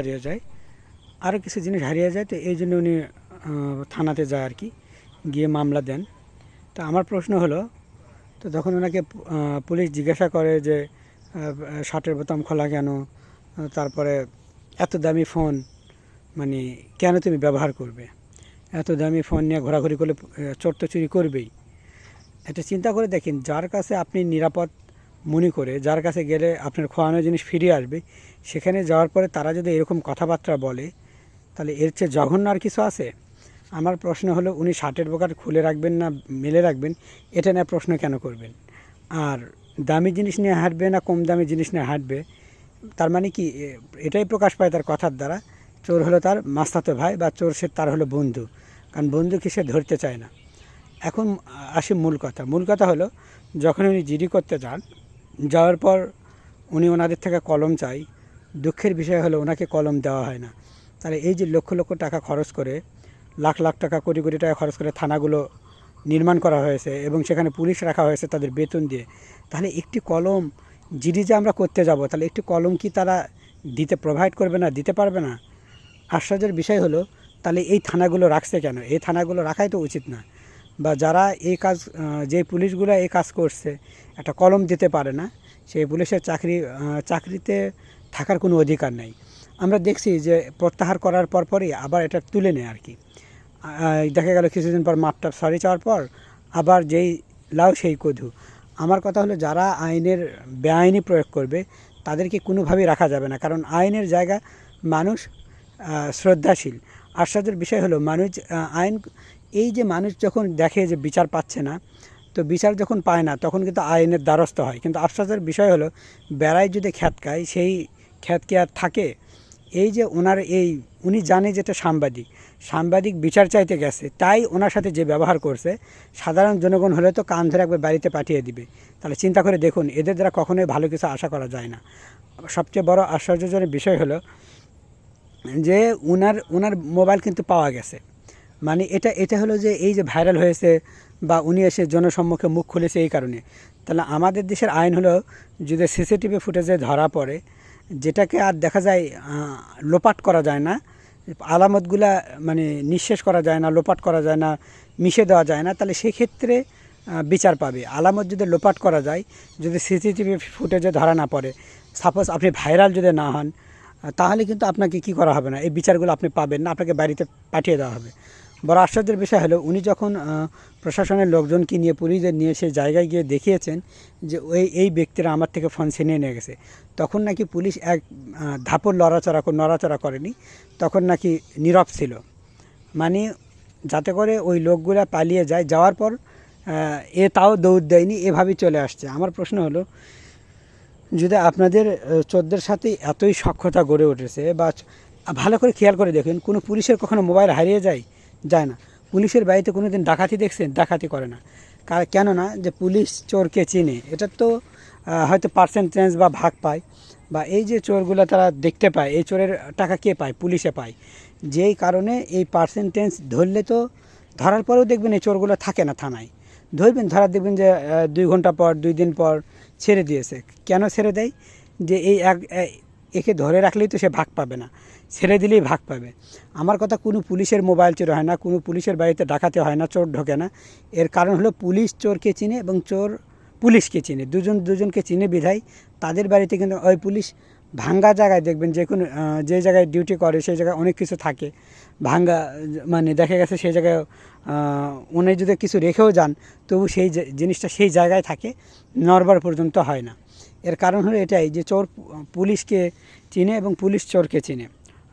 হারিয়ে যায়। আরও কিছু জিনিস হারিয়ে যায়, তো এই জন্য উনি থানাতে যায় আর কি, গিয়ে মামলা দেন। তো আমার প্রশ্ন হলো, তো তখন ওনাকে পুলিশ জিজ্ঞাসা করে যে শার্টের বোতাম খোলা কেন, তারপরে এত দামি ফোন মানে কেন তুমি ব্যবহার করবে? এত দামি ফোন নিয়ে ঘোরাঘুরি করলে চোর তো চুরি করবেই। এটা চিন্তা করে দেখেন, যার কাছে আপনি নিরাপদ মনে করে যার কাছে গেলে আপনার খোয়ানো জিনিস ফিরে আসবে, সেখানে যাওয়ার পরে তারা যদি এরকম কথাবার্তা বলে, তাহলে এর চেয়ে জঘন্য আর কিছু আছে? আমার প্রশ্ন হলো, উনি শার্টের বোকার খুলে রাখবেন না মেলে রাখবেন, এটা নিয়ে প্রশ্ন কেন করবেন? আর দামি জিনিস নিয়ে হাঁটবে না কম দামি জিনিস নিয়ে হাঁটবে? তার মানে কি এটাই প্রকাশ পায় তার কথার দ্বারা, চোর হলো তার মাস্তাতো ভাই বা চোর সে তার হলো বন্ধু, কারণ বন্ধু বন্ধুকে সে ধরতে চায় না? এখন আসি মূল কথা মূল কথা হলো, যখন উনি জিডি করতে যান যাওয়ার পর উনি ওনাদের থেকে কলম চাই। দুঃখের বিষয় হলো ওনাকে কলম দেওয়া হয় না। তাহলে এই যে লক্ষ লক্ষ টাকা খরচ করে, লাখ লাখ টাকা, কোটি কোটি টাকা খরচ করে থানাগুলো নির্মাণ করা হয়েছে এবং সেখানে পুলিশ রাখা হয়েছে তাদের বেতন দিয়ে, তাহলে একটি কলম জিডি যে আমরা করতে যাব। তাহলে একটি কলম কি তারা দিতে প্রোভাইড করবে না, দিতে পারবে না? আশ্চর্যের বিষয় হলো, তাহলে এই থানাগুলো রাখছে কেন? এই থানাগুলো রাখাই তো উচিত না। বা যারা এই কাজ যে পুলিশগুলো এই কাজ করছে, একটা কলম দিতে পারে না, সেই পুলিশের চাকরি চাকরিতে থাকার কোনো অধিকার নেই। আমরা দেখছি যে প্রত্যাহার করার পর পরই আবার এটা তুলে নেয় আর কি। দেখা গেল কিছুদিন পর মাপটা সরি চাওয়ার পর আবার যেই লাউ, সেই কধু আমার কথা হলো যারা আইনের বেআইনি প্রয়োগ করবে, তাদেরকে কোনোভাবেই রাখা যাবে না। কারণ আইনের জায়গা মানুষ শ্রদ্ধাশীল। আশ্চর্যের বিষয় হলো মানুষ আইন এই যে মানুষ যখন দেখে যে বিচার পাচ্ছে না, তো বিচার যখন পায় না, তখন কিন্তু আইনের দ্বারস্থ হয়। কিন্তু আশ্চর্যের বিষয় হলো, বেড়ায় যদি খ্যাত খায়, সেই খ্যাত কি আর থাকে? এই যে ওনার এই, উনি জানে যেটা সাংবাদিক সাংবাদিক বিচার চাইতে গেছে, তাই ওনার সাথে যে ব্যবহার করছে, সাধারণ জনগণ হলে তো কান ধরে একবার বাড়িতে পাঠিয়ে দিবে। তাহলে চিন্তা করে দেখুন, এদের দ্বারা কখনোই ভালো কিছু আশা করা যায় না। সবচেয়ে বড় আশ্চর্যজনক বিষয় হলো, যে ওনার ওনার মোবাইল কিন্তু পাওয়া গেছে। মানে এটা এটা হলো যে এই যে ভাইরাল হয়েছে বা উনি এসে জনসম্মুখে মুখ খুলেছে এই কারণে। তাহলে আমাদের দেশের আইন হলো যদি সিসিটিভি ফুটেজে ধরা পড়ে, যেটাকে আর দেখা যায় লোপাট করা যায় না, আলামতগুলা মানে নিঃশেষ করা যায় না, লোপাট করা যায় না, মিশে দেওয়া যায় না, তাহলে সেক্ষেত্রে বিচার পাবে। আলামত যদি লোপাট করা যায়, যদি সিসিটিভি ফুটেজে ধরা না পড়ে, সাপোজ আপনি ভাইরাল যদি না হন, তাহলে কিন্তু আপনাকে কি করা হবে না? এই বিচারগুলো আপনি পাবেন না, আপনাকে বাড়িতে পাঠিয়ে দেওয়া হবে। বড় আশ্চর্যের বিষয় হলো, উনি যখন প্রশাসনের লোকজনকে নিয়ে, পুলিশদের নিয়ে সে জায়গায় গিয়ে দেখিয়েছেন যে ওই, এই ব্যক্তিরা আমার থেকে ফোন ছিনিয়ে নিয়ে গেছে। তখন নাকি পুলিশ এক ধাপর লড়াচড়া নড়াচড়া করেনি, তখন নাকি নীরব ছিল। মানে যাতে করে ওই লোকগুলা পালিয়ে যায়, যাওয়ার পর এ তাও দৌড় দেয়নি এভাবেই চলে আসছে। আমার প্রশ্ন হলো, যদি আপনাদের চোদ্দের সাথে এতই সক্ষতা গড়ে উঠেছে বা ভালো করে খেয়াল করে দেখুন, কোনো পুলিশের কখনো মোবাইল হারিয়ে যায়? যায় না। পুলিশের বাড়িতে কোনো দিন ডাকাতি দেখছেন? ডাকাতি করে না। কার কেননা যে পুলিশ চোরকে চিনে, এটা তো হয়তো পার্সেন্টেজ বা ভাগ পায়। বা এই যে চোরগুলো তারা দেখতে পায়, এই চোরের টাকা কে পায়? পুলিশে পায়। যেই কারণে এই পার্সেন্টেজ ধরলে তো ধরার পরেও দেখবেন এই চোরগুলো থাকে না থানায়। ধরবেন, ধরা দেখবেন যে দুই ঘণ্টা পর, দুই দিন পর ছেড়ে দিয়েছে। কেন ছেড়ে দেয়? যে এই এক একে ধরে রাখলেই তো সে ভাগ পাবে না। ছেড়ে দিলেই ভাগ পাবে। আমার কথা কোনো পুলিশের মোবাইল চোর হয় না, কোনো পুলিশের বাড়িতে ডাকাতে হয় না, চোর ঢোকে না। এর কারণ হলো পুলিশ চোরকে চিনে এবং চোর পুলিশকে চিনে। দুজন দুজনকে চিনে বিধায় তাদের বাড়িতে কিন্তু ওই পুলিশ ভাঙ্গা জায়গায় দেখবেন যে কোনো যে জায়গায় ডিউটি করে সেই জায়গায় অনেক কিছু থাকে। ভাঙ্গা মানে দেখা গেছে সেই জায়গায় উনি যদি কিছু রেখেও যান, তবু সেই জিনিসটা সেই জায়গায় থাকে নরবার পর্যন্ত হয় না। এর কারণ হলো এটাই যে চোর পুলিশকে চিনে এবং পুলিশ চোরকে চিনে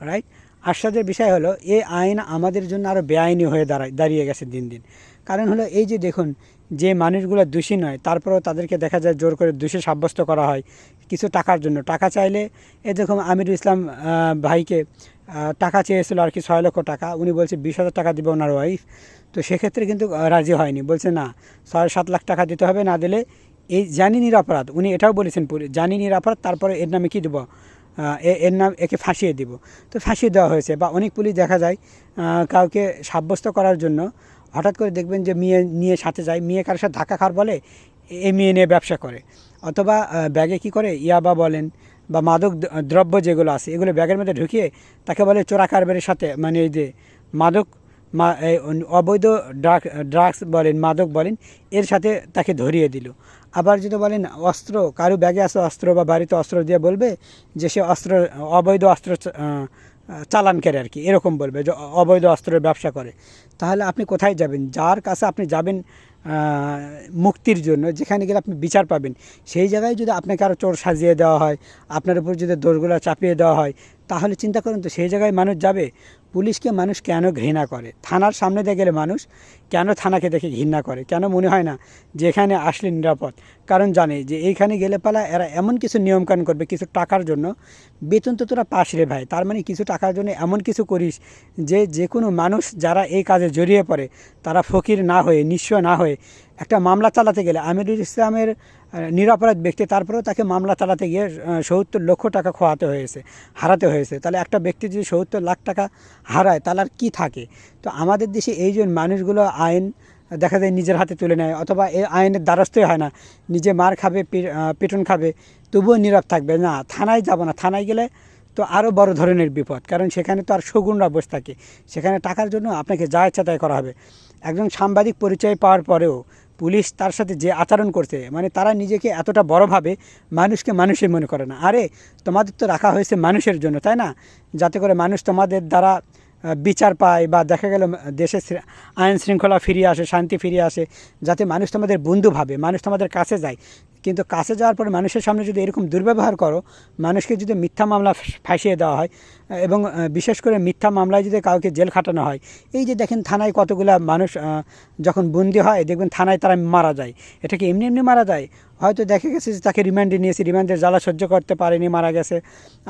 রাইট আশ্চর্যের বিষয় হলো এই আইন আমাদের জন্য আরও বেআইনি হয়ে দাঁড়ায়, দাঁড়িয়ে গেছে দিন দিন। কারণ হলো এই যে দেখুন, যে মানুষগুলো দোষী নয়, তারপরেও তাদেরকে দেখা যায় জোর করে দোষী সাব্যস্ত করা হয় কিছু টাকার জন্য। টাকা চাইলে, এ দেখুন, আমিরুল ইসলাম ভাইকে টাকা চেয়েছিল আর কি ছয় লক্ষ টাকা। উনি বলছে, বিশ হাজার টাকা দিবে ওনার ওয়াইফ তো সেক্ষেত্রে কিন্তু রাজি হয়নি। বলছে, না, ছয় সাত লাখ টাকা দিতে হবে, না দিলে এই জানি নিরাপরাধ উনি এটাও বলেছেন জানি নিরাপরাধ তারপরে এর নামে কী দেবো? এর নাম, একে ফাঁসিয়ে দিব। তো ফাঁসিয়ে দেওয়া হয়েছে বা অনেক পুলিশ দেখা যায় কাউকে সাব্যস্ত করার জন্য হঠাৎ করে দেখবেন যে মেয়ে নিয়ে সাথে যায়, মেয়ে কারোর সাথে ধাক্কা খাওয়ার বলে এ মেয়ে নিয়ে ব্যবসা করে। অথবা ব্যাগে কি করে? ইয়াবা বলেন বা মাদক দ্রব্য যেগুলো আছে, এগুলো ব্যাগের মধ্যে ঢুকিয়ে তাকে বলে চোরা কারবারের সাথে মানে এই যে মাদক এই অবৈধ ড্রাগ, ড্রাগস বলেন, মাদক বলেন, এর সাথে তাকে ধরিয়ে দিল। আবার যদি বলেন অস্ত্র, কারও ব্যাগে আছে অস্ত্র বা বাড়িতে অস্ত্র দিয়ে বলবে যে সে অস্ত্র, অবৈধ অস্ত্র চালান করে আর কি, এরকম বলবে যে অবৈধ অস্ত্রের ব্যবসা করে। তাহলে আপনি কোথায় যাবেন? যার কাছে আপনি যাবেন মুক্তির জন্য, যেখানে গেলে আপনি বিচার পাবেন। সেই জায়গায় যদি আপনাকে আরও চোর সাজিয়ে দেওয়া হয়, আপনার উপর যদি দোষগুলো চাপিয়ে দেওয়া হয় তাহলে চিন্তা করুন তো, সেই জায়গায় মানুষ যাবে, পুলিশকে মানুষ কেন ঘৃণা করে? থানার সামনে দিয়ে গেলে মানুষ কেন থানাকে দেখে ঘৃণা করে? কেন মনে হয় না যে এখানে আসলে নিরাপদ? কারণ জানে যে এইখানে গেলে পালা, এরা এমন কিছু নিয়মকানুন করবে, কিছু টাকার জন্য। বেতন তো তোরা পাস রে ভাই, তার মানে কিছু টাকার জন্য এমন কিছু করিস যে যে কোনো মানুষ যারা এই কাজে জড়িয়ে পড়ে, তারা ফকির না হয়ে, নিঃস্ব না হয়ে একটা মামলা চালাতে গেলে আমিরুল ইসলামের নিরাপরাধ ব্যক্তি, তারপরেও তাকে মামলা চালাতে গিয়ে সত্তর লক্ষ টাকা খোয়াতে হয়েছে, হারাতে হয়েছে। তাহলে একটা ব্যক্তি যদি সত্তর লাখ টাকা হারায়, তাহলে আর কী থাকে? তো আমাদের দেশে এই জন্য মানুষগুলো আইন দেখা যায় নিজের হাতে তুলে নেয়, অথবা এই আইনের দ্বারস্থই হয় না। নিজে মার খাবে পেটন খাবে, তবুও নীরব থাকবে। না, থানায় যাব না। থানায় গেলে তো আরও বড় ধরনের বিপদ। কারণ সেখানে তো আর শগুনরা বসে থাকে। সেখানে টাকার জন্য আপনাকে যা ইচ্ছা তাই করা হবে। একজন সাংবাদিক পরিচয় পাওয়ার পরেও পুলিশ তার সাথে যে আচরণ করছে মানে তারা নিজেকে এতটা বড়োভাবে মানুষকে মানুষই মনে করে না। আরে, তোমাদের তো রাখা হয়েছে মানুষের জন্য, তাই না? যাতে করে মানুষ তোমাদের দ্বারা বিচার পায় বা দেখা গেল দেশে আইন শৃঙ্খলা ফিরিয়ে আসে, শান্তি ফিরিয়ে আসে, যাতে মানুষ তোমাদের বন্ধু ভাবে, মানুষ তোমাদের কাছে যায়। কিন্তু কাছে যাওয়ার পরে মানুষের সামনে যদি এরকম দুর্ব্যবহার করো, মানুষকে যদি মিথ্যা মামলা ফাঁসিয়ে দেওয়া হয় এবং বিশেষ করে মিথ্যা মামলায় যদি কাউকে জেল খাটানো হয়, এই যে দেখেন থানায় কতগুলা মানুষ যখন বন্দি হয়, দেখবেন থানায় তারা মারা যায়। এটা কি এমনি এমনি মারা যায়? হয়তো দেখে গেছে যে তাকে রিমান্ডে নিয়েছে, রিমান্ডের জ্বালা সহ্য করতে পারেনি, মারা গেছে।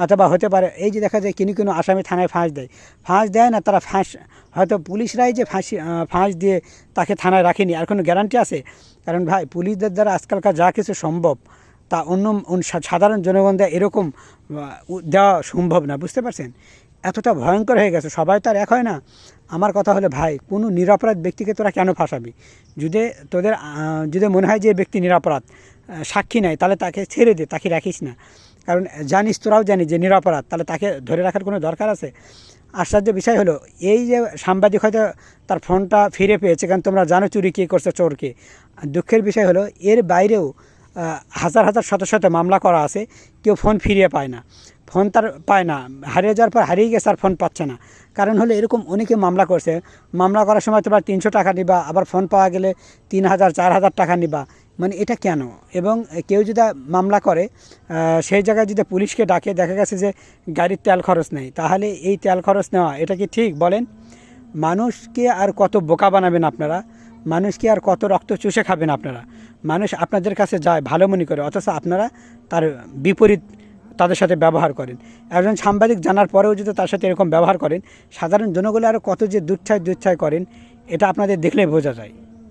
অথবা হতে পারে, এই যে দেখা যায় কিনি কোনো আসামি থানায় ফাঁস দেয়। ফাঁস দেয় না, তারা ফাঁস, হয়তো পুলিশরাই যে ফাঁসি ফাঁস দিয়ে তাকে থানায় রাখেনি, আর কোনো গ্যারান্টি আছে? কারণ ভাই, পুলিশদের দ্বারা আজকালকার যা কিছু সম্ভব, তা অন্য সাধারণ জনগণ দেয় এরকম দেওয়া সম্ভব না, বুঝতে পারছেন? এতটা ভয়ঙ্কর হয়ে গেছে, সবাই তো আর এক হয় না। আমার কথা হলো, ভাই, কোনো নিরাপরাধ ব্যক্তিকে তোরা কেন ফাঁসাবি? যদি তোদের যদি মনে হয় যে ব্যক্তি নিরাপরাধ সাক্ষী নেয় তাহলে তাকে ছেড়ে দে, তাকে রাখিস না। কারণ জানিস তোরাও জানিস যে নিরাপরাধ, তাহলে তাকে ধরে রাখার কোনো দরকার আছে? আশ্চর্য বিষয় হলো, এই যে সাংবাদিক হয়তো তার ফোনটা ফিরে পেয়েছে, কারণ তোমরা জানো চুরি কে করছে, চোরকে। দুঃখের বিষয় হলো, এর বাইরেও হাজার হাজার শত শত মামলা করা আছে, কেউ ফোন ফিরিয়ে পায় না। ফোন তার পায় না, হারিয়ে যাওয়ার পর হারিয়ে গেছে আর ফোন পাচ্ছে না। কারণ হলো এরকম অনেকে মামলা করছে, মামলা করার সময় তোমার তিনশো টাকা নিবা, আবার ফোন পাওয়া গেলে তিন হাজার, চার হাজার টাকা নিবা। মানে এটা কেন? এবং কেউ যদি মামলা করে সেই জায়গায় যদি পুলিশকে ডাকে, দেখা গেছে যে গাড়ির তেল খরচ নেই, তাহলে এই তেল খরচ নেওয়া, এটা কি ঠিক? বলেন। মানুষকে আর কত বোকা বানাবেন আপনারা? মানুষকে আর কত রক্ত চুষে খাবেন আপনারা? মানুষ আপনাদের কাছে যায়, ভালো মনে করে, অথচ আপনারা তার বিপরীত তাদের সাথে ব্যবহার করেন। একজন সাংবাদিক জানার পরেও যদি তার সাথে এরকম ব্যবহার করেন, সাধারণ জনগণে আরও কত যে দুচ্ছায় দুচ্ছায় করেন, এটা আপনাদের দেখলে বোঝা যায়।